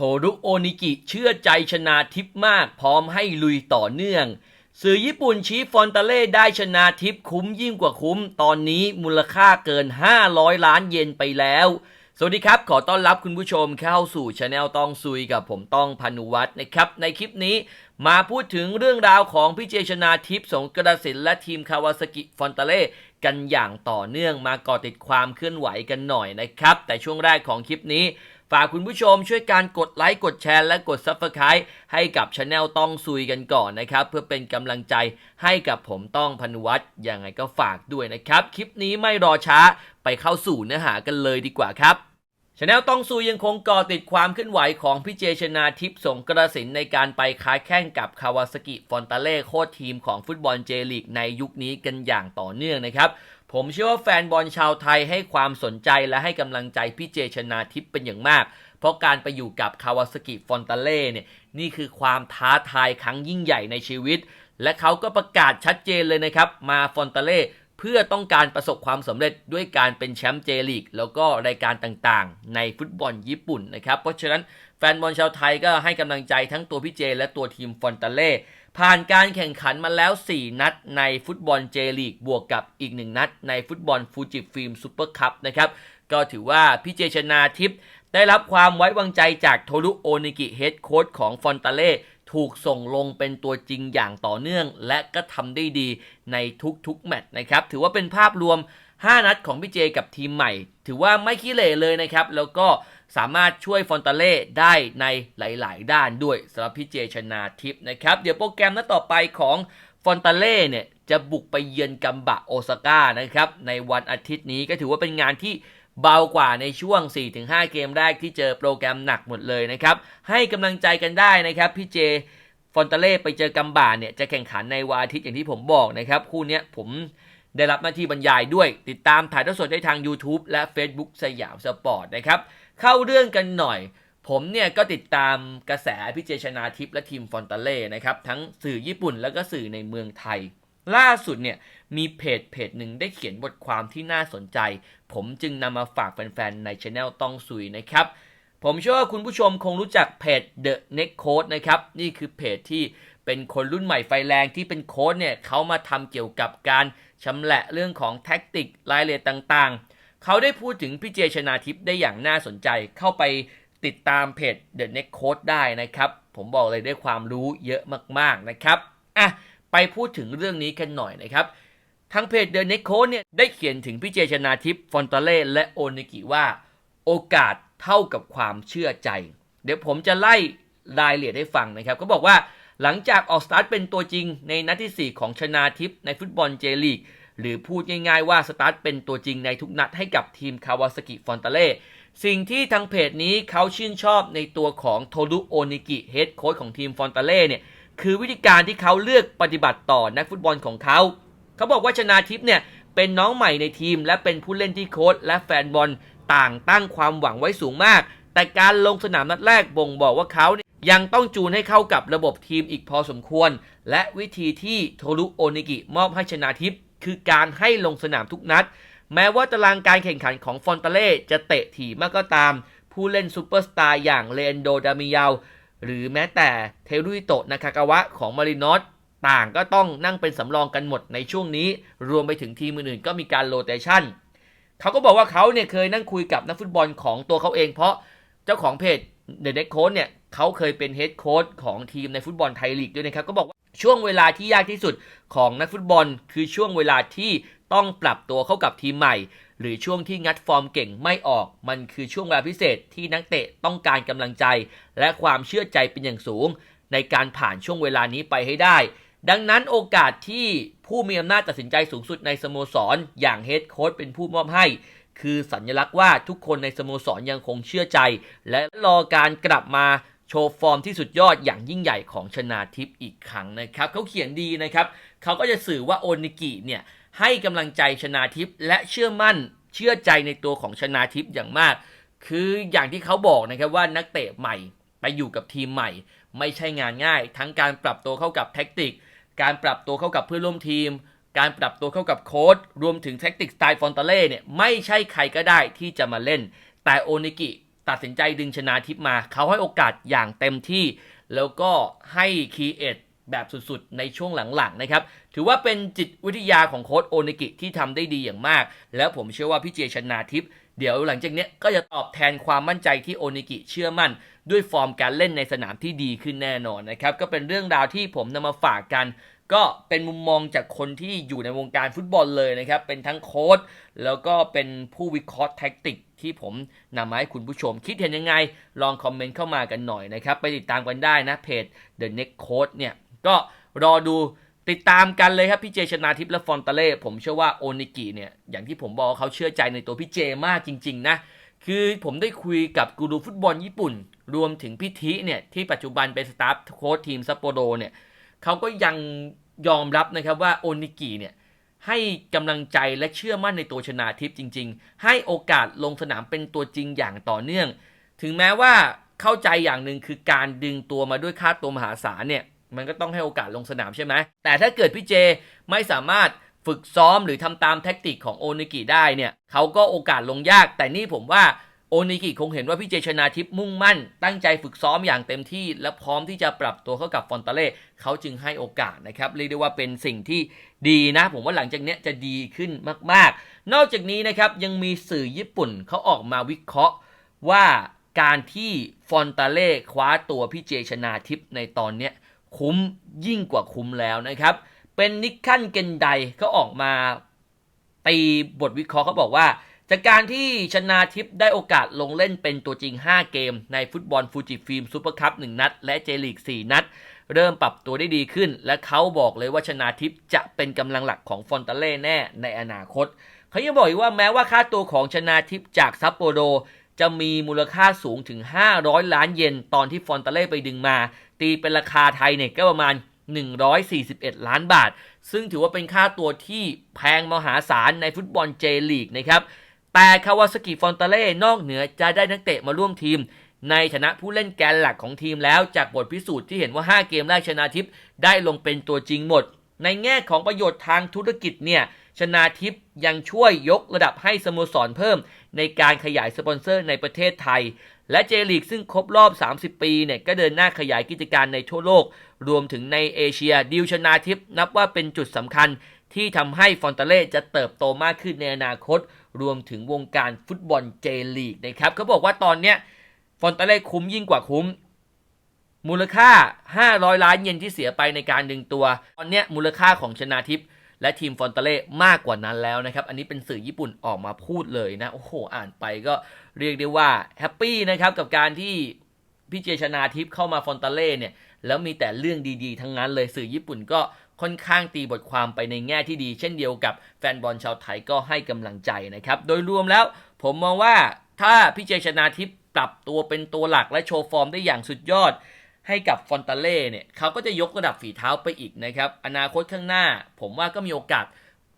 โทรุโอนิกิเชื่อใจชนะทิพมากพร้อมให้ลุยต่อเนื่อง สื่อญี่ปุ่นชี้ฟอนตาเล่ได้ชนะทิพคุ้มยิ่งกว่าคุ้ม ตอนนี้มูลค่าเกิน 500 ล้านเยนไปแล้ว สวัสดีครับ ขอต้อนรับคุณผู้ชมเข้าสู่ช anel ต้องซุยกับผมต้องพานุวัฒน์นะครับ ในคลิปนี้มาพูดถึงเรื่องราวของพี่เจชนาทิพสงกระสินและทีมคาวาซากิฟอนตาเล่กันอย่างต่อเนื่องมาก่อติดความเคลื่อนไหวกันหน่อยนะครับ แต่ช่วงแรกของคลิปนี้ ฝากคุณผู้ชมช่วยการกดไลค์กดแชร์และกด Subscribe ให้กับช anel ต้องซุยกันก่อนนะครับ เพื่อเป็นกำลังใจให้กับผมต้องพนุวัฒน์ยังไงก็ฝากด้วยนะครับ คลิปนี้ไม่รอช้าไปเข้าสู่เนื้อหากันเลยดีกว่าครับชาแนลต้องซูยังคงก่อติดความเคลื่อนไหวของพี่เจชนาทิพย์สงกระสินในการไปค้าแข่งกับคาวาซากิฟอนตาเล่โค้ชทีมของฟุตบอลเจลีกในยุคนี้กันอย่างต่อเนื่องนะครับ ผมเชื่อว่าแฟนบอลชาวไทยให้ความสนใจและให้กำลังใจพี่เจชนาทิพย์เป็นอย่างมาก เพราะการไปอยู่กับคาวาซากิฟอนตาเล่เนี่ยนี่คือความท้าทายครั้งยิ่งใหญ่ในชีวิต และเขาก็ประกาศชัดเจนเลยนะครับ มาฟอนตาเล่เพื่อต้องการประสบความสำเร็จด้วยการเป็นแชมป์เจลีกแล้วก็รายการต่างๆ ในฟุตบอลญี่ปุ่นนะครับ เพราะฉะนั้น แฟนบอลชาวไทยก็ให้กำลังใจทั้งตัวพี่เจ และตัวทีมฟอนตาเล่ผ่านการแข่งขันมาแล้ว 4 นัดในฟุตบอลเจลีกบวกกับอีก 1 นัดในฟุตบอลฟูจิฟิล์มซูเปอร์คัพนะครับก็ถือว่าพี่เจชนาทิพย์ได้รับความไว้วางใจจากโทรุโอนิกิเฮดโค้ชของฟอนตาเล่ถูกส่งลงเป็นตัวจริงอย่างต่อเนื่อง และก็ทำได้ดีในทุกๆแมตช์นะครับ ถือว่าเป็นภาพรวม 5 นัดของพี่เจกับทีมใหม่ ถือว่าไม่ขี้เหร่เลยนะครับ แล้วก็ สามารถช่วยฟอนตาเล่ได้ในหลาย ๆ ด้านด้วยสำหรับพี่เจชนาทิพย์นะครับ เดี๋ยวโปรแกรมนัดต่อไปของฟอนตาเล่เนี่ยจะบุกไปเยือนกัมบะโอซาก้านะครับในวันอาทิตย์นี้ก็ถือว่าเป็นงานที่เบากว่าในช่วง 4-5 เกมแรกที่เจอโปรแกรมหนักหมดเลยนะครับ ให้กำลังใจกันได้นะครับพี่เจฟอนตาเล่ไปเจอกัมบาเนี่ยจะแข่งขันในวันอาทิตย์อย่างที่ผมบอกนะครับ คู่นี้ผมได้รับหน้าที่บรรยายด้วย ติดตามถ่ายทอดสดได้ทาง YouTube และ Facebook สยามสปอร์ตนะครับ เข้าเรื่องกันหน่อย ผมเนี่ยก็ติดตามกระแสพี่เจชนาทิพย์และทีมฟอนตาเล่นะครับ ทั้งสื่อญี่ปุ่นแล้วก็สื่อในเมืองไทย ล่าสุดเนี่ยมีเพจเพจหนึ่งได้เขียนบทความที่น่าสนใจ ผมจึงนำมาฝากแฟนๆ ในช anel ต้องซุยนะครับผมเชื่อว่าคุณผู้ชมคงรู้จักเพจ The Next Code นะครับ นี่คือเพจที่เป็นคนรุ่นใหม่ไฟแรงที่เป็นโค้ดเนี่ยเขามาทำเกี่ยวกับการชำแหละเรื่องของแท็กติกรายละเอียดต่างๆ เขาได้พูดถึงพี่เจชนาทิพย์ได้อย่างน่าสนใจเข้าไปติดตามเพจ The Next Code ได้นะครับ ผมบอกเลยได้ความรู้เยอะมากๆนะครับอะไปพูดถึงเรื่องนี้กันหน่อยนะครับ ทางเพจ The Next Code เนี่ยได้เขียนถึงพี่เจชนาทิพย์ฟอนตาเล่และโอนิกิว่า โอกาสเท่ากับความเชื่อใจ เดี๋ยวผมจะไล่รายละเอียดให้ฟังนะครับ ก็บอกว่าหลังจากออกสตาร์ทเป็นตัวจริงในนัดที่ 4 ของชนาทิพย์ในฟุตบอลเจลีก หรือพูดง่ายๆว่าสตาร์ทเป็นตัวจริงในทุกนัดให้กับทีมคาวาซากิฟอนตาเล่สิ่งที่ทางเพจนี้เขาชื่นชอบในตัวของโทรุโอนิกิเฮดโค้ชของทีมฟอนตาเล่เนี่ยคือวิธีการที่เขาเลือกปฏิบัติต่อนักฟุตบอลของเขาเขาบอกว่าชนาทิพย์เนี่ยเป็นน้องใหม่ในทีม และเป็นผู้เล่นที่โค้ชและแฟนบอลต่างตั้งความหวังไว้สูงมาก แต่การลงสนามนัดแรกบ่งบอกว่าเขาเยยังต้องจูนให้เข้ากับระบบทีมอีกพอสมควร และวิธีที่โทรุโอนิกิมอบให้ชนาทิพย์ คือการให้ลงสนามทุกนัด แม้ว่าตารางการแข่งขันของฟอนตาเล่จะเตะถี่มากก็ตาม ผู้เล่นซูเปอร์สตาร์อย่างเลนโดดามิยาลหรือแม้แต่เทรุฮิโตะนากากาวะของมารินอสต่างก็ต้องนั่งเป็นสำรองกันหมดในช่วงนี้ รวมไปถึงทีมอื่นๆก็มีการโรเตชันเขาก็บอกว่าเขาเนี่ยเคยนั่งคุยกับนักฟุตบอลของตัวเขาเอง เพราะเจ้าของเพจเดอะเน็กโค้ดเนี่ยเขาเคยเป็นเฮดโค้ชของทีมในฟุตบอลไทยลีกด้วยนะครับก็บอกว่า ช่วงเวลาที่ยากที่สุดของนักฟุตบอล คือช่วงเวลาที่ต้องปรับตัวเข้ากับทีมใหม่ หรือช่วงที่งัดฟอร์มเก่งไม่ออก มันคือช่วงเวลาพิเศษที่นักเตะต้องการกำลังใจ และความเชื่อใจเป็นอย่างสูง ในการผ่านช่วงเวลานี้ไปให้ได้ ดังนั้นโอกาสที่ผู้มีอำนาจตัดสินใจสูงสุดในสโมสรอย่างเฮดโค้ชเป็นผู้มอบให้คือสัญลักษณ์ว่าทุกคนในสโมสรยังคงเชื่อใจ และรอการกลับมา โชว์ฟอร์มที่สุดยอดอย่างยิ่งใหญ่ของชนาทิพย์อีกครั้งนะครับเขาเขียนดีนะครับเขาก็จะสื่อว่าโอนิกิเนี่ยให้กำลังใจชนาทิพย์และเชื่อมั่นเชื่อใจในตัวของชนาทิพย์อย่างมาก คืออย่างที่เขาบอกนะครับว่านักเตะใหม่ไปอยู่กับทีมใหม่ ไม่ใช่งานง่าย ทั้งการปรับตัวเข้ากับแท็กติก การปรับตัวเข้ากับเพื่อนร่วมทีม การปรับตัวเข้ากับโค้ดรวมถึงแท็กติกสไตล์ฟอนตาเล่เนี่ยไม่ใช่ใครก็ได้ที่จะมาเล่น แต่โอนิกิ ตัดสินใจดึงชนาทิพมา เขาให้โอกาสอย่างเต็มที่ แล้วก็ให้คีเอทแบบสุดๆ ในช่วงหลังๆนะครับ ถือว่าเป็นจิตวิทยาของโค้ชโอนิกิที่ทำได้ดีอย่างมาก แล้วผมเชื่อว่าพี่เจชนาทิพเดี๋ยวหลังจากนี้ก็จะตอบแทนความมั่นใจที่โอนิกิเชื่อมั่น ด้วยฟอร์มการเล่นในสนามที่ดีขึ้นแน่นอนนะครับ ก็เป็นเรื่องราวที่ผมนำมาฝากกัน ก็เป็นมุมมองจากคนที่อยู่ในวงการฟุตบอลเลยนะครับ เป็นทั้งโค้ชแล้วก็เป็นผู้วิเคราะห์แท็กติกที่ผมนำมาให้คุณผู้ชม คิดเห็นยังไง ลองคอมเมนต์เข้ามากันหน่อยนะครับ ไปติดตามกันได้นะเพจ The Next Coach เนี่ย ก็รอดูติดตามกันเลยครับ พี่เจชนาทิพย์และฟอนตาเล่ ผมเชื่อว่าโอนิกิเนี่ย อย่างที่ผมบอกเขาเชื่อใจในตัวพี่เจมากจริง ๆ นะ คือผมได้คุยกับกูรูฟุตบอลญี่ปุ่น รวมถึงพี่ทิเนี่ยที่ปัจจุบันเป็นสตาฟโค้ชทีมซัปโปโรเนี่ย เขาก็ยังยอมรับนะครับว่าโอนิกิเนี่ยให้กำลังใจและเชื่อมั่นในตัวชนาทิพย์จริง ๆ ให้โอกาสลงสนามเป็นตัวจริงอย่างต่อเนื่อง ถึงแม้ว่าเข้าใจอย่างหนึ่งคือการดึงตัวมาด้วยค่าตัวมหาศาลเนี่ย มันก็ต้องให้โอกาสลงสนามใช่ไหม แต่ถ้าเกิดพี่เจไม่สามารถฝึกซ้อมหรือทำตามแท็กติกของโอนิกิได้เนี่ย เขาก็โอกาสลงยาก แต่นี่ผมว่า โอนิกิคงเห็นว่าพี่เจชนาทิพย์มุ่งมั่น ตั้งใจฝึกซ้อมอย่างเต็มที่ และพร้อมที่จะปรับตัวเข้ากับฟอนตาเล่เขาจึงให้โอกาสนะครับเรียกได้ว่าเป็นสิ่งที่ดีนะ ผมว่าหลังจากนี้จะดีขึ้นมากๆ นอกจากนี้นะครับยังมีสื่อญี่ปุ่นเขาออกมาวิเคราะห์ว่าการที่ฟอนตาเล่คว้าตัวพี่เจชนาทิพย์ในตอนนี้คุ้มยิ่งกว่าคุ้มแล้วนะครับ เป็นนิกคันเกนไดก็ออกมาตีบทวิเคราะห์เขาบอกว่า จากการที่ชนาทิพได้โอกาสลงเล่นเป็นตัวจริง 5 เกม ในฟุตบอลฟูจิฟิล์มซูเปอร์คัพ1นัด และเจลีก 4 นัด เริ่มปรับตัวได้ดีขึ้น และเขาบอกเลยว่าชนาทิพจะเป็นกำลังหลักของฟอนตาเล่แน่ในอนาคต เขายังบอกอีกว่าแม้ว่าค่าตัวของชนาทิพจากซัปโปโรจะมีมูลค่าสูงถึง 500 ล้านเยนตอนที่ฟอนตาเล่ไปดึงมา ตีเป็นราคาไทยเนี่ยก็ประมาณ 141 ล้านบาท ซึ่งถือว่าเป็นค่าตัวที่แพงมหาศาลในฟุตบอลเจลีกนะครับ แต่คาวาสกิฟอนตาเล่นอกเหนือจะได้นักเตะมาร่วมทีม ในฐานะผู้เล่นแกนหลักของทีมแล้วจากบทพิสูจน์ที่เห็นว่า 5 เกมแรกชนาทิพย์ได้ลงเป็นตัวจริงหมด ในแง่ของประโยชน์ทางธุรกิจเนี่ยชนาทิพย์ยังช่วยยกระดับให้สโมสรเพิ่ม ในการขยายสปอนเซอร์ในประเทศไทย และเจลีกซึ่งครบรอบ 30 ปีเนี่ยก็เดินหน้าขยายกิจการในทั่วโลก รวมถึงในเอเชียดิวชนาทิพย์นับว่าเป็นจุดสำคัญ ที่ทำให้ฟอนตาเล่จะเติบโตมากขึ้นในอนาคต รวมถึงวงการฟุตบอลเจลีกนะครับเขาบอกว่าตอนเนี้ยฟอนตาเล่คุ้มยิ่งกว่าคุ้ม มูลค่า 500 ล้านเยนที่เสียไปในการดึงตัว ตอนเนี้ยมูลค่าของชนาทิพย์และทีมฟอนตาเล่มากกว่านั้นแล้วนะครับ อันนี้เป็นสื่อญี่ปุ่นออกมาพูดเลยนะ โอ้โห อ่านไปก็เรียกได้ว่าแฮปปี้นะครับกับการที่พี่เจชนาทิพย์เข้ามาฟอนตาเล่เนี่ย แล้วมีแต่เรื่องดีๆ ทั้งนั้นเลยสื่อญี่ปุ่นก็ ค่อนข้างตีบทความไปในแง่ที่ดี เช่นเดียวกับแฟนบอลชาวไทยก็ให้กำลังใจนะครับ โดยรวมแล้วผมมองว่าถ้าพี่เจชนาทิพย์ปรับตัวเป็นตัวหลักและโชว์ฟอร์มได้อย่างสุดยอดให้กับฟอนตาเล่เนี่ยเขาก็จะยกระดับฝีเท้าไปอีกนะครับ อนาคตข้างหน้า ผมว่าก็มีโอกาส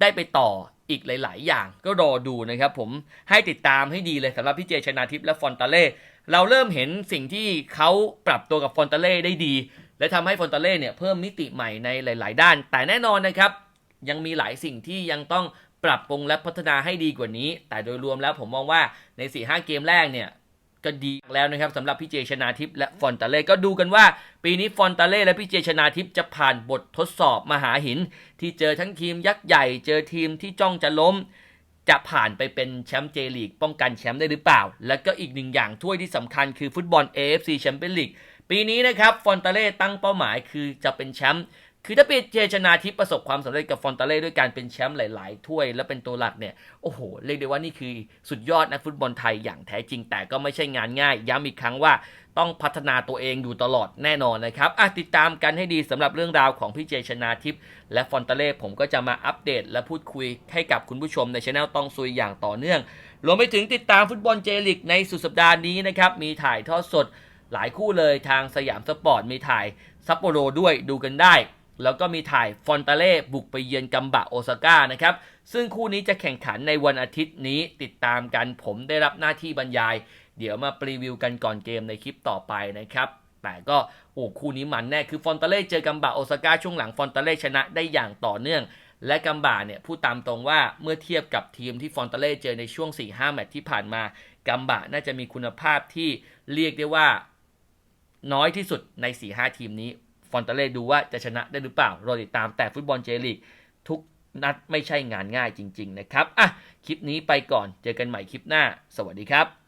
ได้ไปต่ออีกหลาย ๆ อย่างก็รอดูนะครับ ผมให้ติดตามให้ดีเลยสำหรับพี่เจชนาทิพย์และฟอนตาเล่เราเริ่มเห็นสิ่งที่เขาปรับตัวกับฟอนตาเล่ได้ดี และทำให้ฟอนตาเล่เนี่ยเพิ่มมิติใหม่ในหลาย ๆ ด้าน แต่แน่นอนนะครับ ยังมีหลายสิ่งที่ยังต้องปรับปรุงและพัฒนาให้ดีกว่านี้ แต่โดยรวมแล้วผมมองว่าใน 4-5 เกมแรกเนี่ยก็ดีแล้วนะครับสำหรับพี่เจชนาทิพย์และฟอนตาเล่ก็ดูกันว่า ปีนี้ฟอนตาเล่และพี่เจชนาทิพย์จะผ่านบททดสอบมหาหิน ที่เจอทั้งทีมยักษ์ใหญ่ เจอทีมที่จ้องจะล้ม จะผ่านไปเป็นแชมป์เจลีกป้องกันแชมป์ได้หรือเปล่า และก็อีกหนึ่งอย่างถ้วยที่สำคัญคือฟุตบอล AFC แชมเปี้ยนลีก ปีนี้นะครับฟอนตาเล่ตั้งเป้าหมายคือจะเป็นแชมป์คือถ้าเป็นเจชนาทิพย์ประสบความสำเร็จกับฟอนตาเล่ด้วยการเป็นแชมป์หลาย ๆ ถ้วย และเป็นตัวหลักเนี่ย โอ้โห เรียกได้ว่านี่คือสุดยอดนักฟุตบอลไทยอย่างแท้จริง แต่ก็ไม่ใช่งานง่าย ย้ำอีกครั้งว่าต้องพัฒนาตัวเองอยู่ตลอดแน่นอนนะครับอะติดตามกันให้ดีสำหรับเรื่องราวของพี่เจชนาทิพย์และฟอนตาเล่ผมก็จะมาอัปเดต และพูดคุยให้กับคุณผู้ชมในช anel ต้องซุยอย่างต่อเนื่อง รวมไปถึงติดตามฟุตบอลเจลิกในสุดสัปดาห์นี้นะครับมีถ่ายทอดสด หลายคู่เลยทางสยามสปอร์ตมีถ่ายซัปโปโรด้วยดูกันได้ แล้วก็มีถ่ายฟอนตาเล่บุกไปเยือนกัมบะโอซาก้านะครับ ซึ่งคู่นี้จะแข่งขันในวันอาทิตย์นี้ติดตามกันผมได้รับหน้าที่บรรยาย เดี๋ยวมาปรีวิวกันก่อนเกมในคลิปต่อไปนะครับแต่ก็โอ้คู่นี้มันแน่คือฟอนตาเล่เจอกัมบะโอซาก้าช่วงหลังฟอนตาเล่ชนะได้อย่างต่อเนื่อง และกัมบะเนี่ยพูดตามตรงว่าเมื่อเทียบกับทีมที่ฟอนตาเล่เจอในช่วง 4-5 แมตช์ที่ผ่านมากัมบะน่าจะมีคุณภาพที่เรียกได้ว่า น้อยที่สุดใน 4-5 ทีมนี้ ฟอนตาเล่ดูว่าจะชนะได้หรือเปล่ารอติดตามแต่ฟุตบอลเจลีกทุกนัดไม่ใช่งานง่ายจริง ๆ นะครับ อะ คลิปนี้ไปก่อน เจอกันใหม่คลิปหน้า สวัสดีครับ